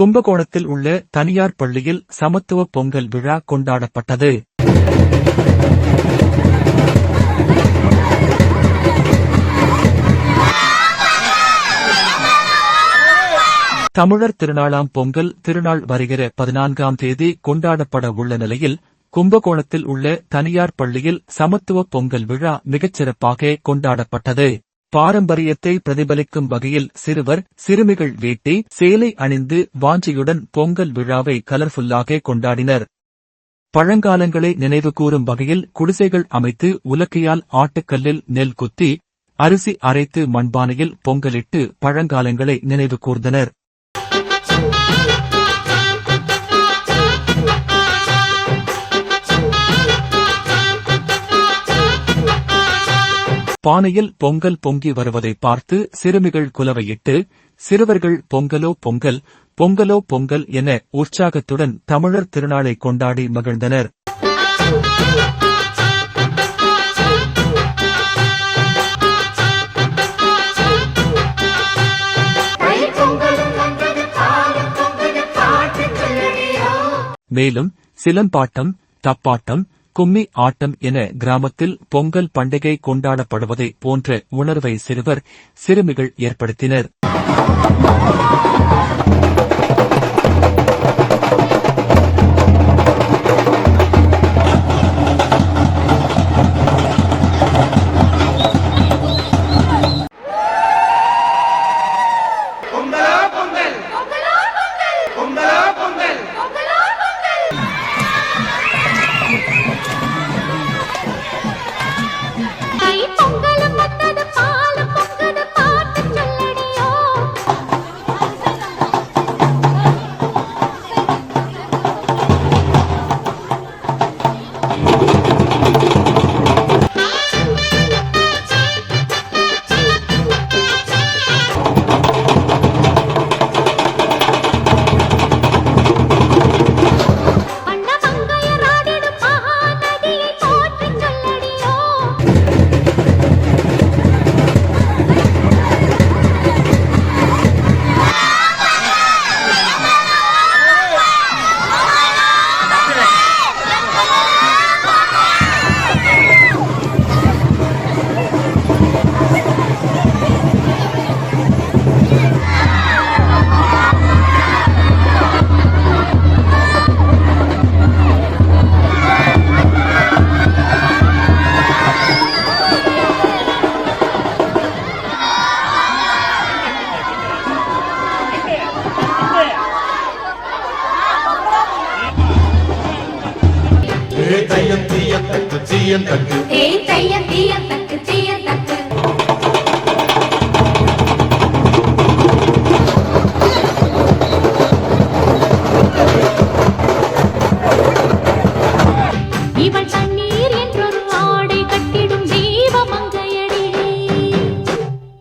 கும்பகோணத்தில் உள்ள தனியார் பள்ளியில் சமத்துவ பொங்கல் விழா கொண்டாடப்பட்டது. தமிழர் திருநாளாம் பொங்கல் திருநாள் வருகிற பதினான்காம் தேதி கொண்டாடப்பட உள்ள நிலையில் கும்பகோணத்தில் உள்ள தனியார் பள்ளியில் சமத்துவ பொங்கல் விழா மிகச்சிறப்பாக கொண்டாடப்பட்டது. பாரம்பரியத்தை பிரதிபலிக்கும் வகையில் சிறுவர் சிறுமிகள் வேட்டி சேலை அணிந்து வாஞ்சியுடன் பொங்கல் விழாவை கலர்ஃபுல்லாக கொண்டாடினர். பழங்காலங்களை நினைவுகூரும் வகையில் குடிசைகள் அமைத்து உலக்கையால் ஆட்டுக்கல்லில் நெல் குத்தி அரிசி அரைத்து மண்பானையில் பொங்கலிட்டு பழங்காலங்களை நினைவு பானையில் பொங்கல் பொங்கி வருவதை பார்த்து சிறுமிகள் குலவையிட்டு சிறுவர்கள் பொங்கலோ பொங்கல் பொங்கலோ பொங்கல் என உற்சாகத்துடன் தமிழர் திருநாளை கொண்டாடி மகிழ்ந்தனர். மேலும் சிலம்பாட்டம் தப்பாட்டம் கும்மி ஆட்டம் என கிராமத்தில் பொங்கல் பண்டிகை கொண்டாடப்படுவதை போன்ற உணர்வை சிறுவர் சிறுமிகள் ஏற்படுத்தினர். தைப்பொங்கலும் దయ్యం తీయం తట్టు జీయం తట్టు ఏ దయ్యం తీయం